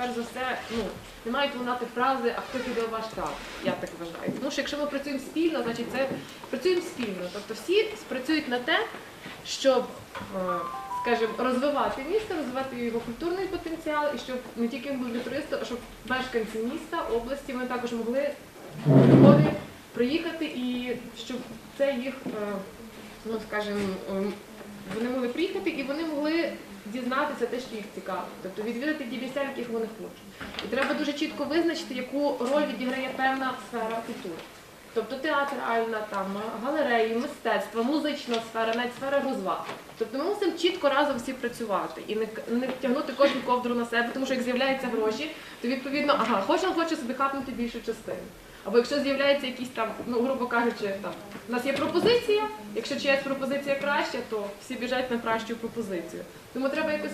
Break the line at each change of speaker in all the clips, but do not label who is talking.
перш за все, ну, не мають лунати фрази, а хто піде у ваш штаб, я так вважаю. Тому що якщо ми працюємо спільно, значить це працюємо спільно. Тобто всі спрацюють на те, щоб, е, скажімо, розвивати місто, розвивати його культурний потенціал, і щоб не тільки були туристи, а щоб мешканці міста, області, вони також могли приїхати і щоб це їх, е, ну скажімо, ем, вони могли приїхати і вони могли дізнатися те, що їх цікавить, тобто відвідати ті місця, яких вони хочуть. І треба дуже чітко визначити, яку роль відіграє певна сфера культури. Тобто театральна, там, галереї, мистецтво, музична сфера, навіть сфера розваг. Тобто ми мусимо чітко разом всі працювати і не, не тягнути кожну ковдру на себе, тому що як з'являються гроші, то відповідно, ага, кожен хоче собі хапнути більшу частину. Або якщо з'являється якісь там, ну грубо кажучи, там у нас є пропозиція. Якщо чиясь пропозиція краща, то всі біжать на кращу пропозицію. Тому треба якось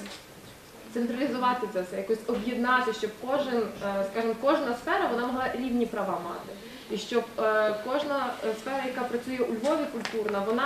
централізувати це все, якось об'єднати, щоб кожен, е, скажімо, кожна сфера вона могла рівні права мати. І щоб е, кожна е, сфера, яка працює у Львові культурна, вона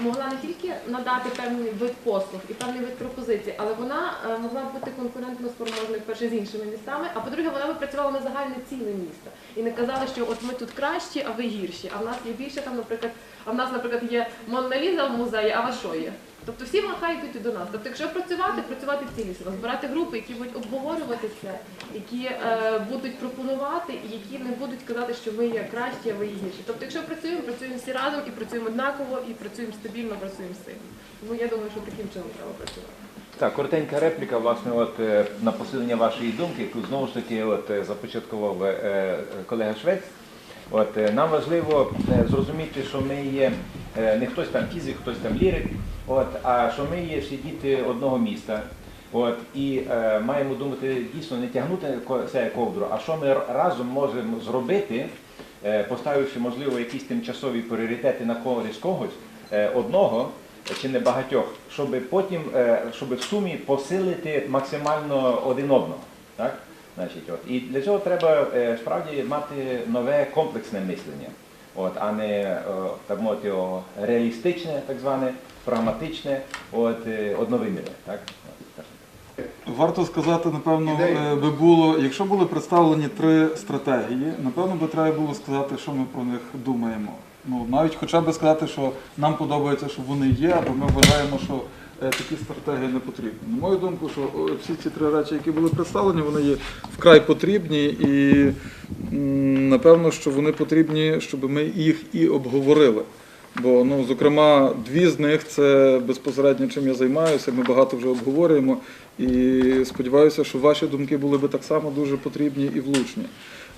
могла не тільки надати певний вид послуг і певний вид пропозицій, але вона е, могла бути конкурентно спроможною перше з іншими містами. А по-друге, вона би працювала на загальне ціле міста і не казала, що от ми тут кращі, а ви гірші. А в нас є більше там, наприклад, а в нас, наприклад, є Монна Ліза в музеї, а вас що є? Тобто всі махають йти до нас. Тобто, якщо працювати, працювати цілісно, збирати групи, які будуть обговорювати це, які е, будуть пропонувати, і які не будуть казати, що ми є кращі, а ви є гірші. Тобто, якщо працюємо, працюємо всі разом і працюємо однаково, і працюємо стабільно, працюємо сильно. Тому я думаю, що таким чином треба працювати.
Так, коротенька репліка, власне, от е, на посилення вашої думки, яку знову ж таки от, е, започаткував е, е, колега Швець. От, нам важливо зрозуміти, що ми є не хтось там фізик, хтось там лірик, от, а що ми є всі діти одного міста. От, і е, маємо думати дійсно не тягнути себе ковдру, а що ми разом можемо зробити, е, поставивши, можливо, якісь тимчасові пріоритети на користь когось е, одного чи не багатьох, щоб потім, е, щоб в сумі посилити максимально один одного. Так? Значить, от. І для цього треба е, справді мати нове комплексне мислення, от, а не е, так мовити, реалістичне, так зване, прагматичне, от, е, одновимірне. Так?
Варто сказати, напевно, е, би було, якщо були представлені три стратегії, напевно би треба було сказати, що ми про них думаємо. Ну, навіть хоча б сказати, що нам подобається, що вони є, або ми вважаємо, що такі стратегії не потрібні. На мою думку, що всі ці три речі, які були представлені, вони є вкрай потрібні і напевно, що вони потрібні, щоб ми їх і обговорили. Бо, ну, зокрема, дві з них це безпосередньо чим я займаюся. Ми багато вже обговорюємо. І сподіваюся, що ваші думки були би так само дуже потрібні і влучні.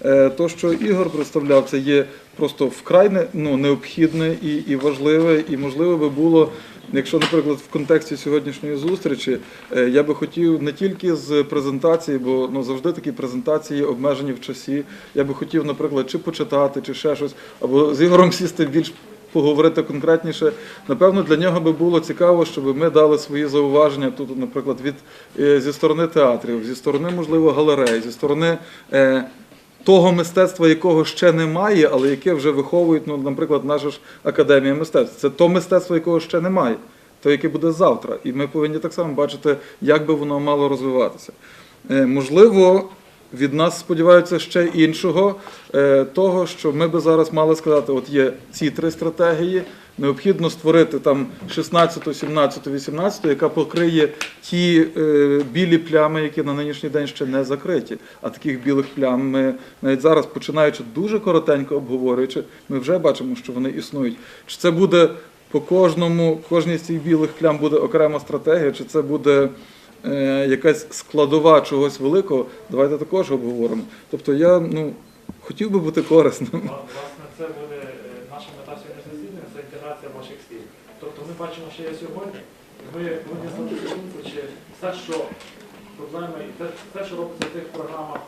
Е, То, що Ігор представляв, це є просто вкрай ну, необхідне і, і важливе, і можливо би було. Якщо, наприклад, в контексті сьогоднішньої зустрічі е, я би хотів не тільки з презентації, бо ну завжди такі презентації обмежені в часі. Я би хотів, наприклад, чи почитати, чи ще щось, або з Ігорем сісти більш поговорити конкретніше. Напевно, для нього би було цікаво, щоб ми дали свої зауваження тут, наприклад, від е, зі сторони театрів, зі сторони, можливо, галерей, зі сторони. Того мистецтва, якого ще немає, але яке вже виховують, ну, наприклад, наша ж академія мистецтв. Це то мистецтво, якого ще немає, то яке буде завтра. І ми повинні так само бачити, як би воно мало розвиватися. Е, Можливо, від нас сподіваються ще іншого, е, того, що ми би зараз мали сказати: от є ці три стратегії. Необхідно створити там 16, 17, 18, яка покриє ті е, білі плями, які на нинішній день ще не закриті. А таких білих плям ми навіть зараз, починаючи дуже коротенько обговорюючи, ми вже бачимо, що вони існують. Чи це буде по кожному, кожній з цих білих плям буде окрема стратегія, чи це буде якась складова чогось великого, давайте також обговоримо. Тобто я ну, хотів би бути корисним.
Власне, це буде е, наша мета сьогоднішнього засідання, це інтеграція ваших стилів. Тобто ми бачимо, що є сьогодні, і ми повинні думку, чи все, що проблеми, і те, те, що робиться в тих програмах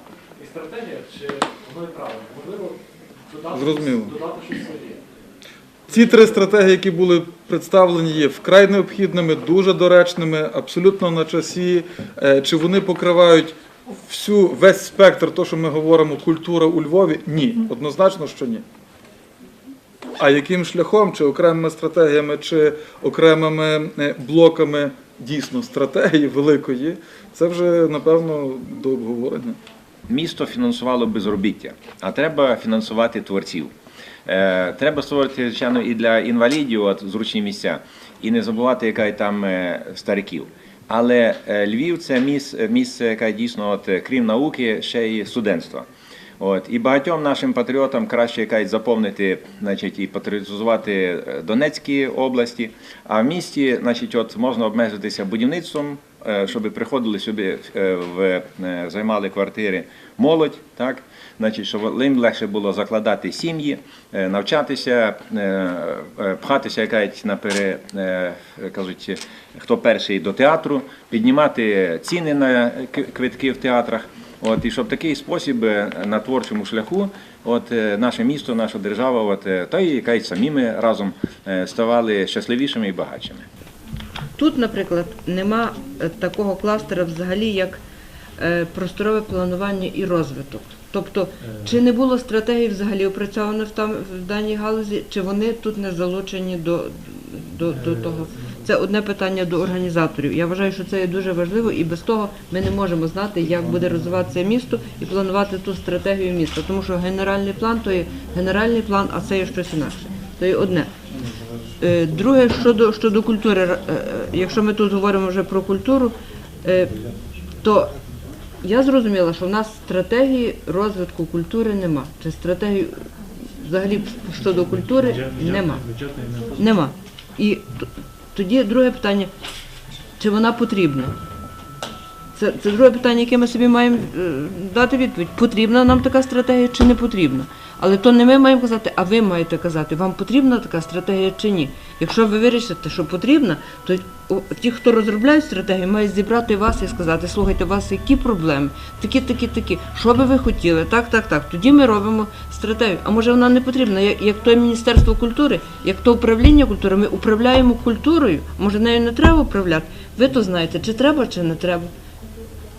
і стратегіях, чи воно є правильно. Можливо, додати, додати щось своє.
Ці три стратегії, які були представлені, є вкрай необхідними, дуже доречними, абсолютно на часі. Е, Чи вони покривають всю весь спектр, то що ми говоримо, культура у Львові? Ні, однозначно, що ні. А яким шляхом, чи окремими стратегіями, чи окремими е, блоками дійсно стратегії великої, це вже напевно до обговорення.
Місто фінансувало безробіття, а треба фінансувати творців. Е, треба створити, звичайно, і для інвалідів от, зручні місця, і не забувати, яка там е, стариків. Але е, Львів це місце, місце, яке дійсно, от, крім науки, ще й студентства. От і багатьом нашим патріотам краще якась заповнити, значить, і патріотизувати Донецькі області. А в місті, значить, от можна обмежитися будівництвом, щоб приходили сюди е, в е, займали квартири молодь, так значить, щоб їм легше було закладати сім'ї, е, навчатися, е, е, пхатися, якась напере, е, кажуть, хто перший до театру, піднімати ціни на квитки в театрах. От, і щоб такий спосіб е, на творчому шляху, от е, наше місто, наша держава, от, е, та й якась самі ми разом е, ставали щасливішими і багатшими.
Тут, наприклад, нема е, такого кластера взагалі, як е, просторове планування і розвиток. Тобто, чи не було стратегії взагалі опрацьовано в, там, в даній галузі, чи вони тут не залучені до, до, до того? Це одне питання до організаторів. Я вважаю, що це є дуже важливо, і без того ми не можемо знати, як буде розвиватися місто і планувати ту стратегію міста. Тому що генеральний план то є генеральний план, а це є щось інакше. То є одне. Е, Друге, щодо, щодо культури, е, е, якщо ми тут говоримо вже про культуру, то я зрозуміла, що в нас стратегії розвитку культури нема. Чи стратегії взагалі щодо культури нема. Нема. І тоді друге питання, чи вона потрібна? Це, це друге питання, яке ми собі маємо е, дати відповідь. Потрібна нам така стратегія чи не потрібна? Але то не ми маємо казати, а ви маєте казати, вам потрібна така стратегія чи ні. Якщо ви вирішите, що потрібна, то ті, хто розробляють стратегію, мають зібрати вас і сказати, слухайте, у вас які проблеми, такі, такі, такі. Що би ви хотіли? Так, так, так. Тоді ми робимо стратегію. А може вона не потрібна? Як, як то Міністерство культури, як то управління культури, ми управляємо культурою. Може, нею не треба управляти? Ви то знаєте, чи треба, чи не треба.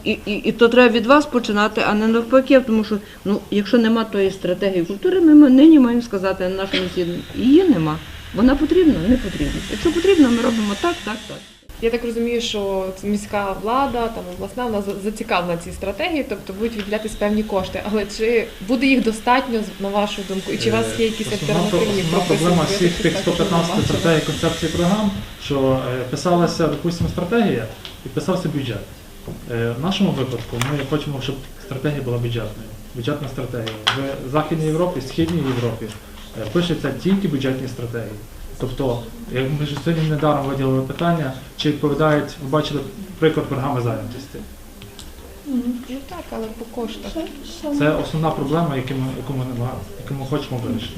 І, і, і то треба від вас починати, а не навпаки, тому що ну, якщо нема тої стратегії культури, ми, ми нині маємо сказати на нашому засіданні, її нема. Вона потрібна, не потрібна. Якщо потрібно, ми робимо так, так, так.
Я так розумію, що міська влада, там обласна, вона за- зацікавлена цій стратегії, тобто будуть виділятись певні кошти. Але чи буде їх достатньо на вашу думку? І чи у вас є якісь
Основна,
альтернативні
основна проблема всіх тих
такого
115
бачили?
стратегій концепцій програм, що е, писалася, допустимо, стратегія і писався бюджет. Е, В нашому випадку ми хочемо, щоб стратегія була бюджетною. Бюджетна стратегія. В Західній Європі, Східній Європі е, пишеться тільки бюджетні стратегії. Тобто, як ми ж сьогодні недаром виділили питання, чи відповідають, ви бачили приклад програми зайнятості.
Ну так, але по коштах.
Це основна проблема, яку ми, яку ми, яку ми хочемо вирішити.